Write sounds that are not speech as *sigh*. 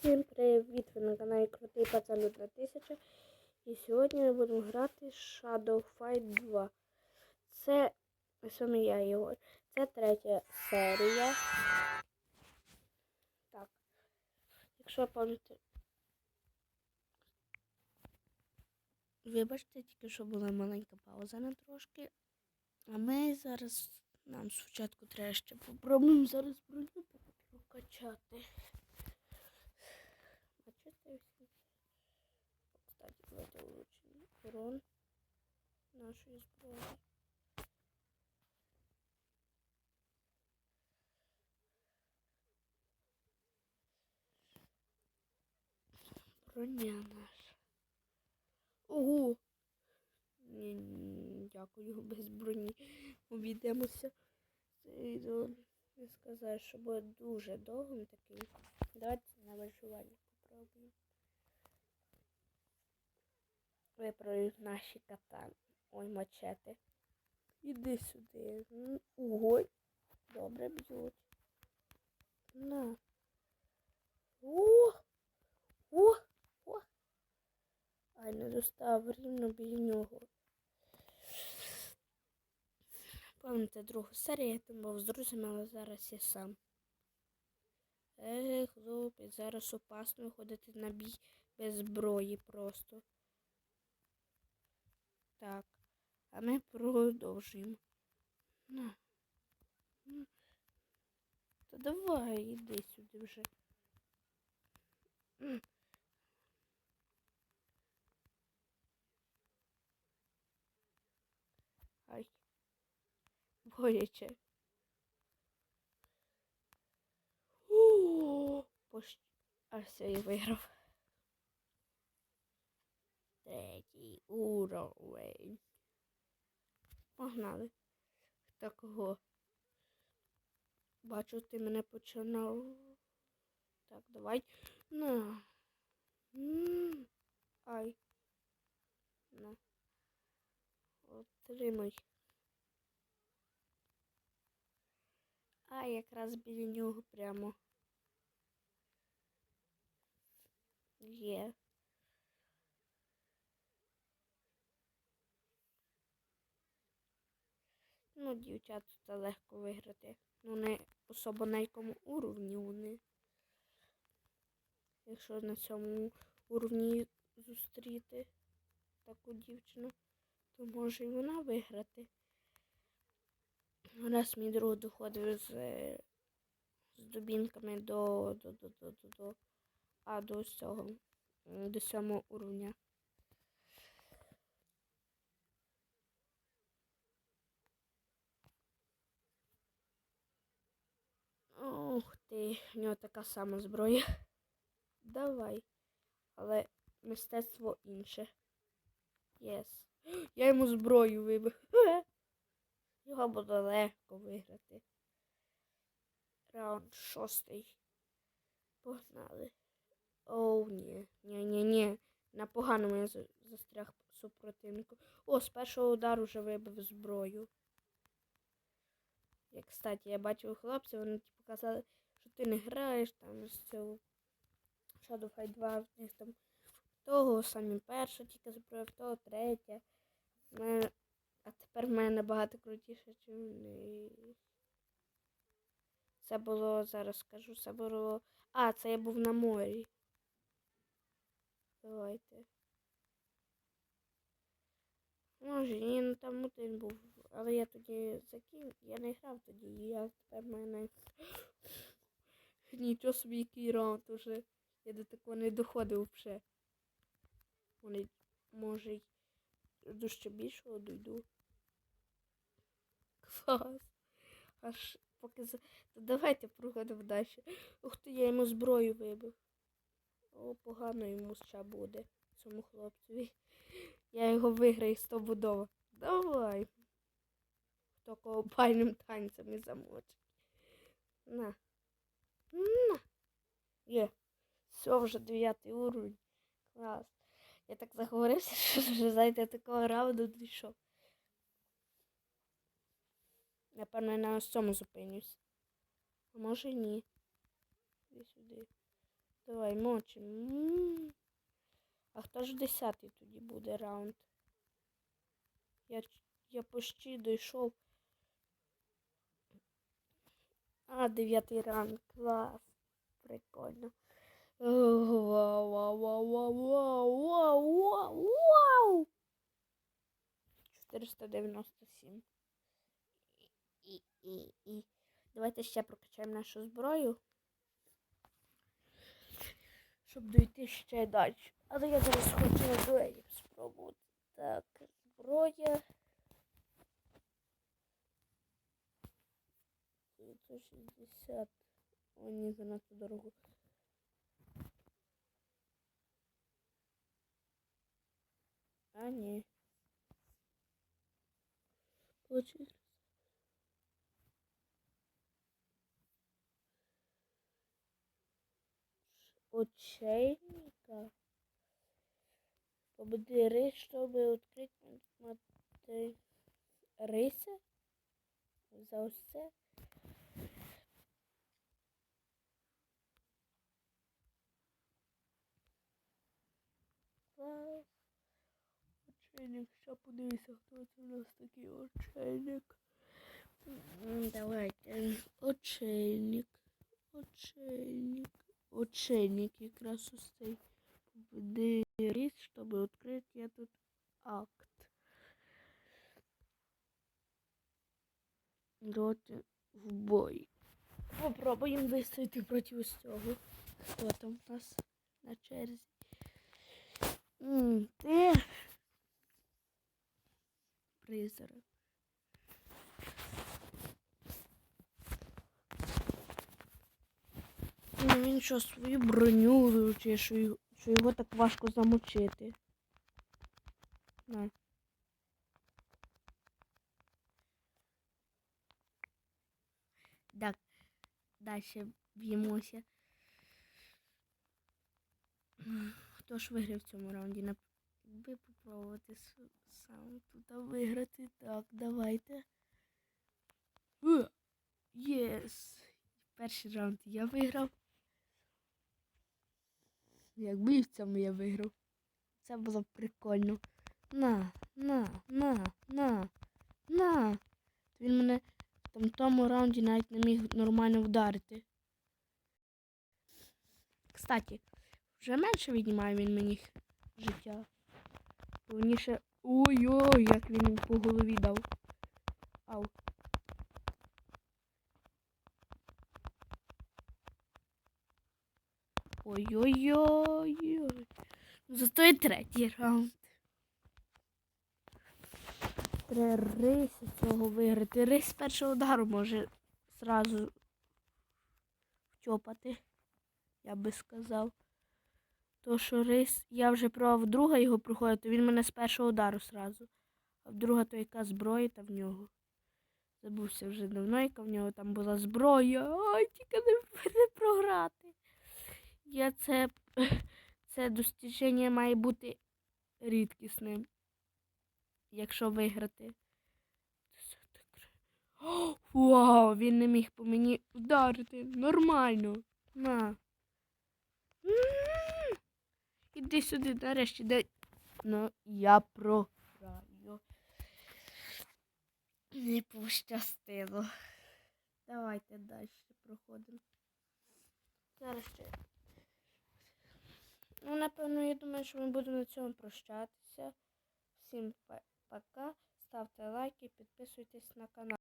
Всім привіт! Ви на каналі Крутий Пацан 1000. І сьогодні ми будемо грати Shadow Fight 2. Це саме я Єгор. Це третя серія. Так. Якщо пам'ятаєте. Вибачте, тільки що була маленька пауза на трошки. А ми зараз нам спочатку треба ще попробуємо зараз броню прокачати. Кстати, давайте улучшимо урон нашої зброї. Броня наша. Ого! Ні, дякую, *laughs* без броні. Обійдемося. Не сказати, що буде дуже довгим таким. Давайте на виживання попробуємо. Виправлю наші катани. Ой, мачети. Іди сюди. М, Добре б'ють. На. О! О! О! Ай, не достав рівно біля нього. Пам'ятаєте другу серію, я був з друзями, але зараз я сам. Е, хлопець, зараз опасно виходити на бій без зброї просто. Так, а ми продовжуємо. На. Та давай, іди сюди вже. Ай. Боляче. О, Пош... А все, я виграв. Третій уровень. Погнали. Хто кого? Бачу, ти мене починав. Так, давай. На. М, Ай. На. Отримай. А, якраз біля нього прямо. Є. Ну, дівчат тут легко виграти. Ну, не особо на якому уровні вони. Якщо на цьому уровні зустріти таку дівчину, то може і вона виграти. Раз мій друг доходив з, з дубінками до, до, до, до, до, до, а до цього, до сьомого уровня. Ух ти, в нього така сама зброя. Давай. Але мистецтво інше. Єс. Я йому зброю вибив. *laughs* Його буде легко виграти. Раунд шостий. Погнали. Оу, ні. Ні, ні, ні. На поганому я застряг супротивнику. О, з першого удару вже вибив зброю. Я, кстати, я бачив хлопців, вони типу казали, що ти не граєш там з цього Shadow Fight 2, в них там того самі перша тільки зброя, в того третя. В мене... А тепер в мене набагато крутіше, ніж в них. Це було, зараз скажу, це було. А, це я був на морі. Давайте. Може, ні, ну там один був. Але я тоді закинув, я не грав тоді, я тепер мене. Нічого собі який раунд уже. Я до такого не доходив вже. Вони, може, до ще більшого дойду. Клас. Аж поки за. То давайте проходимо далі. Ух ти, я йому зброю вибив. О, погано йому ще буде, цьому хлопцеві. *laughs* Я його виграю стовбудово. Давай. Хто кого бальним танцем і замочить. На. На. Є. Все, вже дев'ятий уровень. Клас. Я так заговорився, *laughs* що вже зайти такого раунду дійшов. Напевно, я на цьому зупинюсь. А може ні. Іди сюди. Давай, мочим. А хто ж десятий тоді буде раунд? Я, я почти дійшов. А, дев'ятий раунд. Клас. Прикольно. Вау, вау, вау, вау, вау, вау, вау, вау. 497. І, і, і. Давайте ще прокачаємо нашу зброю. Щоб дойти ще далі. Але я зараз хочу на дуелі спробувати. Так, зброя. 960. О, ні, занадто дорого. А, ні. Очень. Очейника. Победи рис, чтобы открыть мати риси. За це. Клас. Очейник, ще подивися, хто це у нас такий очейник. Давайте. Очейник. Очейник. Очейник якраз ось цей. Рис, щоб відкрити я тут акт. Роти в бой. Попробуємо вистояти проти ось. Хто там у нас на черзі? М. Призрак. Він що, свою броню вилучив, що його, так важко замочити. На. Так, далі б'ємося. Хто ж виграв в цьому раунді? Нап- Би попробувати сам тут виграти. Так, давайте. Е, Єс! Перший раунд я виграв. Якби і в цьому я виграв. Це було б прикольно. На, на, на, на, на. Він мене в тому раунді навіть не міг нормально вдарити. Кстати, вже менше віднімає він мені життя. Повніше. Ой-ой, як він по голові дав. Ау. Ой-ой-ой. Зато і третій раунд. Треба рис цього виграти. Рис з першого удару може зразу втьопати, я би сказав. То що рис, я вже пробував друга його проходити, він мене з першого удару зразу. А в друга то яка зброя там в нього. Забувся вже давно, яка в нього там була зброя. Ай, тільки не, не програти. Я це, *laughs* це достіження має бути рідкісним. Якщо виграти. О, *gasps* Вау, він не міг по мені вдарити. Нормально. На. Іди сюди, нарешті, дай. Ну, я програю. Не пощастило. Давайте далі проходимо. Зараз ще. Ну, напевно, я думаю, що ми будемо на цьому прощатися. Всім пока. Ставте лайки, підписуйтесь на канал.